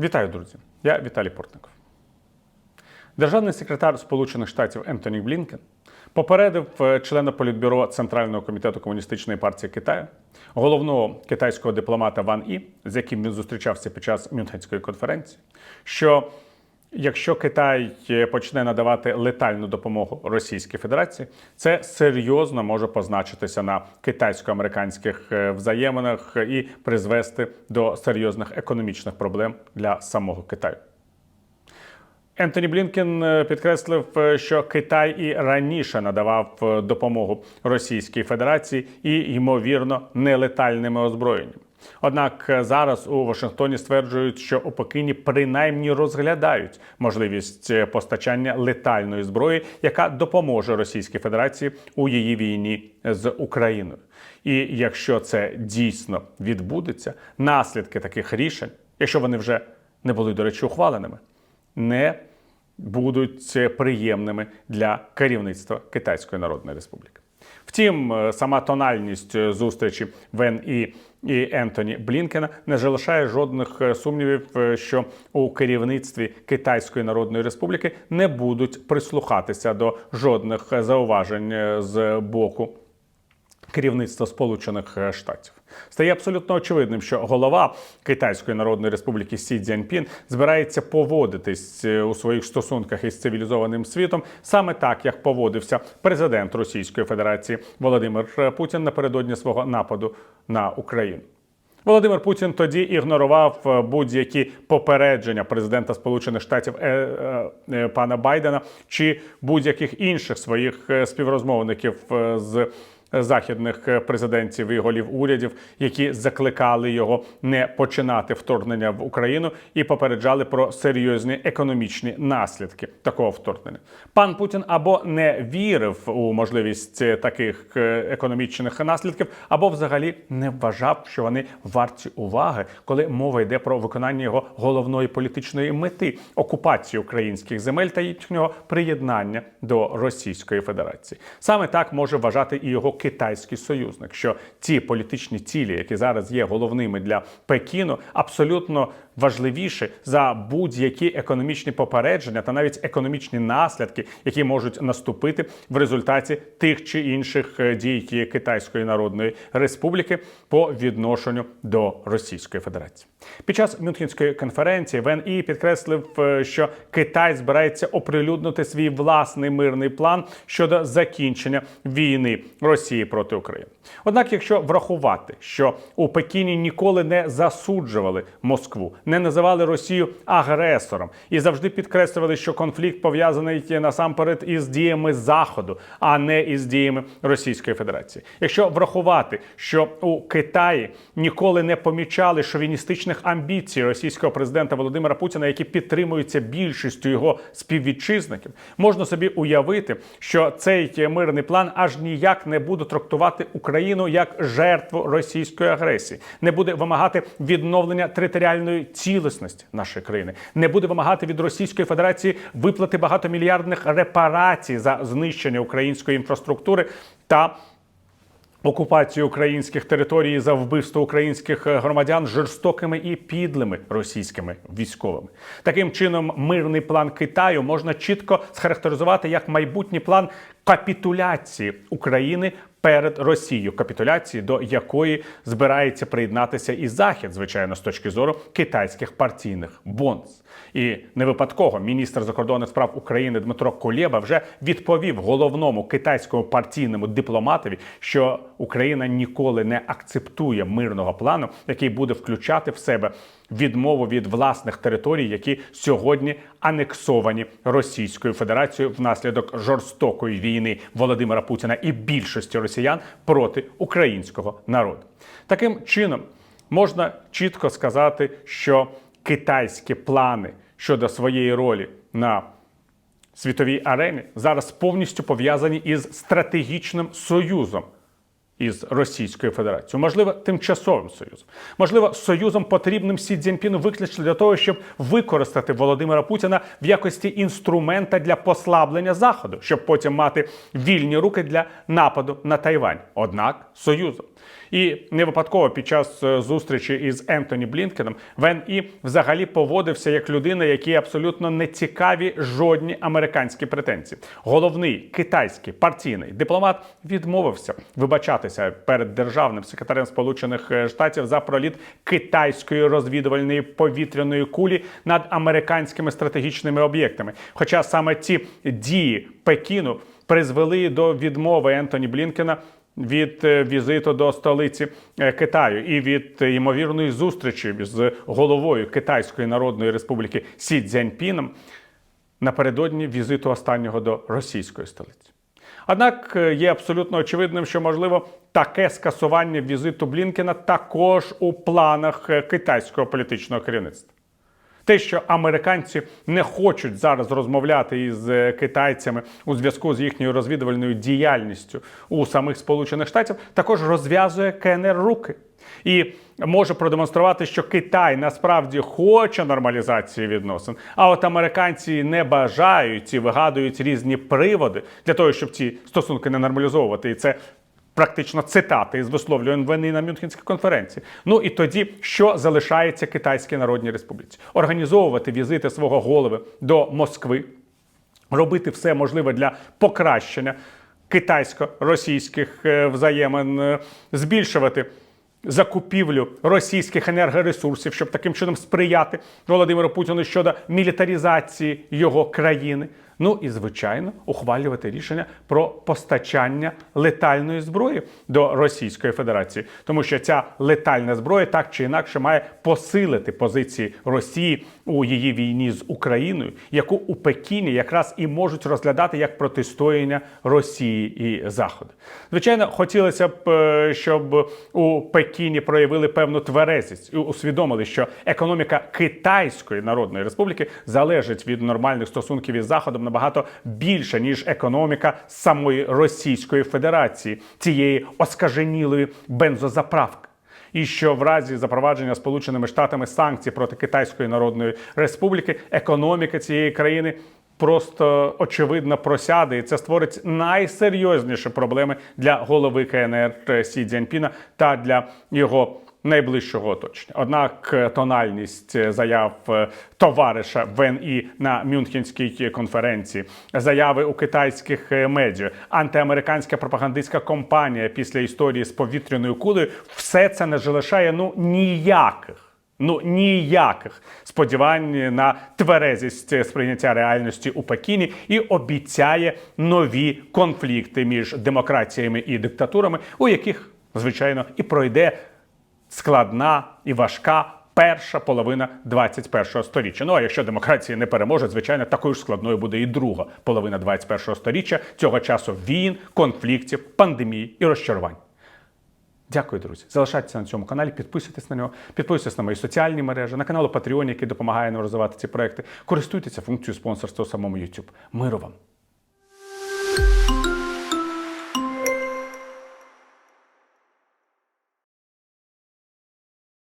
Вітаю, друзі! Я Віталій Портников. Державний секретар Сполучених Штатів Ентоні Блінкен попередив е, члена політбюро Центрального комітету комуністичної партії Китаю, головного китайського дипломата Ван І, з яким він зустрічався під час Мюнхенської конференції, що якщо Китай е, почне надавати летальну допомогу Російській Федерації, це серйозно може позначитися на китайсько-американських е, взаєминах і призвести до серйозних економічних проблем для самого Китаю. Ентоні Блінкен е, підкреслив, що Китай і раніше надавав допомогу Російській Федерації і, ймовірно, нелетальними озброєннями. Однак е, зараз у Вашингтоні стверджують, що у Пекіні принаймні розглядають можливість е, постачання летальної зброї, яка допоможе Російській Федерації у її війні з Україною. І якщо це дійсно відбудеться, наслідки таких рішень, якщо вони вже не були, до речі, ухваленими, не будуть е, приємними для керівництва Китайської Народної Республіки. Втім, е, сама тональність е, зустрічі Вен і, і Ентоні Блінкена не залишає жодних е, сумнівів, що у керівництві Китайської Народної Республіки не будуть прислухатися до жодних зауважень з боку керівництва Сполучених е, Штатів. Стає абсолютно очевидним, що голова Китайської Народної Республіки Сі Цзяньпін збирається поводитись е, у своїх стосунках із цивілізованим світом саме так, як поводився президент Російської Федерації Володимир Путін напередодні свого нападу на Україну. Володимир Путін тоді ігнорував е, будь-які попередження президента Сполучених Штатів е, е, е, пана Байдена чи будь-яких інших своїх е, співрозмовників е, з західних е, президентів і голів урядів, які закликали його не починати вторгнення в Україну і попереджали про серйозні економічні наслідки такого вторгнення. Пан Путін або не вірив у можливість е, таких е, економічних наслідків, або взагалі не вважав, що вони варті уваги, коли мова йде про виконання його головної політичної мети окупації українських земель та їхнього приєднання до Російської Федерації. Саме так може вважати і його китайський союзник, що ті політичні цілі, які зараз є головними для Пекіну, абсолютно важливіші за будь-які економічні попередження та навіть економічні наслідки, які можуть наступити в результаті тих чи інших е, дій Китайської Народної Республіки по відношенню до Російської Федерації. Під час Мюнхенської конференції Вен І підкреслив, е, що Китай збирається оприлюднити свій власний мирний план щодо закінчення війни Росії проти України. Однак, якщо врахувати, що у Пекіні ніколи не засуджували Москву, не називали Росію агресором і завжди підкреслювали, що конфлікт пов'язаний насамперед із діями Заходу, а не із діями Російської Федерації. Якщо врахувати, що у Китаї ніколи не помічали шовіністичних амбіцій російського президента Володимира Путіна, які підтримуються більшістю його співвітчизників, можна собі уявити, що цей мирний план аж ніяк не буде трактувати Україну як жертву російської агресії, не буде вимагати відновлення територіальної цілісності нашої країни, не буде вимагати від Російської Федерації виплати багатомільярдних репарацій за знищення української інфраструктури та окупацію українських територій за вбивство українських е, громадян жорстокими і підлими російськими військовими. Таким чином, мирний план Китаю можна чітко схарактеризувати як майбутній план капітуляції України. Перед Росією капітуляції, до якої збирається приєднатися і захід, звичайно, з точки зору китайських партійних бонз. І не випадково міністр закордонних справ України Дмитро Кулєба вже відповів головному китайському партійному дипломатові, що Україна ніколи не акцептує мирного плану, який буде включати в себе відмову від власних територій, які сьогодні анексовані Російською Федерацією внаслідок жорстокої війни Володимира Путіна і більшості росіян проти українського народу. Таким чином можна чітко сказати, що китайські плани щодо своєї ролі на світовій арені зараз повністю пов'язані із стратегічним союзом із Російською Федерацією, можливо, тимчасовим союзом, можливо, союзом потрібним Сі Цзіньпіну виключно для того, щоб використати Володимира Путіна в якості інструмента для послаблення заходу, щоб потім мати вільні руки для нападу на Тайвань. Однак союзом. І не випадково під час е, зустрічі із Ентоні Блінкеном Вен І взагалі поводився як людина, якій абсолютно не цікаві жодні американські претензії. Головний китайський партійний дипломат відмовився вибачатися перед державним секретарем Сполучених е, Штатів за проліт китайської розвідувальної повітряної кулі над американськими стратегічними об'єктами. Хоча саме ці дії Пекіну призвели до відмови Ентоні Блінкена від е, візиту до столиці е, Китаю і від ймовірної зустрічі з головою Китайської Народної Республіки Сі Цзяньпіном напередодні візиту останнього до російської столиці. Однак е, є абсолютно очевидним, що можливо таке скасування візиту Блінкена також у планах китайського політичного керівництва. Те, що американці не хочуть зараз розмовляти із е, китайцями у зв'язку з їхньою розвідувальною діяльністю у самих Сполучених Штатів, також розв'язує КНР руки і може продемонструвати, що Китай насправді хоче нормалізації відносин, а от американці не бажають і вигадують різні приводи для того, щоб ці стосунки не нормалізовувати. І це практично цитати із висловлювань вини на Мюнхенській конференції. Ну і тоді, що залишається Китайській Народній Республіці? Організовувати візити свого голови до Москви, робити все можливе для покращення китайсько-російських е, взаємин, е, збільшувати. Закупівлю російських енергоресурсів, щоб таким чином сприяти Володимиру Путіну щодо мілітарізації його країни. Ну і звичайно ухвалювати рішення про постачання летальної зброї до Російської Федерації, тому що ця летальна зброя так чи інакше має посилити позиції Росії у її війні з Україною, яку у Пекіні якраз і можуть розглядати як протистояння Росії і Заходу. Звичайно, хотілося б, е, щоб у Пекіні проявили певну тверезість і усвідомили, що економіка Китайської Народної Республіки залежить від нормальних стосунків із Заходом набагато більше ніж економіка самої Російської Федерації, цієї оскаженілої бензозаправки. І що в разі запровадження Сполученими Штатами санкцій проти Китайської Народної Республіки економіка цієї країни просто очевидно просяде, і це створить найсерйозніші проблеми для голови КНР Сі Цзяньпіна та для його найближчого оточення. Однак е, тональність е, заяв е, товариша Вен на Мюнхенській конференції, заяви у китайських медіа, антиамериканська пропагандистська кампанія після історії з повітряною кулею, все це не залишає ну ніяких. Ну ніяких сподівань на тверезість сприйняття реальності у Пекіні і обіцяє нові конфлікти між демократіями і диктатурами, у яких звичайно і пройде складна і важка перша половина 21-го сторіччя. Ну а якщо демократія не переможе, звичайно, такою ж складною буде і друга половина 21-го сторіччя цього часу війн, конфліктів, пандемії і розчарувань. Дякую, друзі. Залишайтеся на цьому каналі, підписуйтесь на нього, підписуйтесь на мої соціальні мережі, на канал Patreon, який допомагає нам розвивати ці проекти. Користуйтеся функцією спонсорства у самому YouTube. Миру вам!